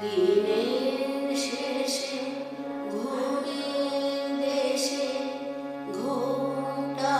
দিনের শেষে ঘুরে দেশে ঘোমটা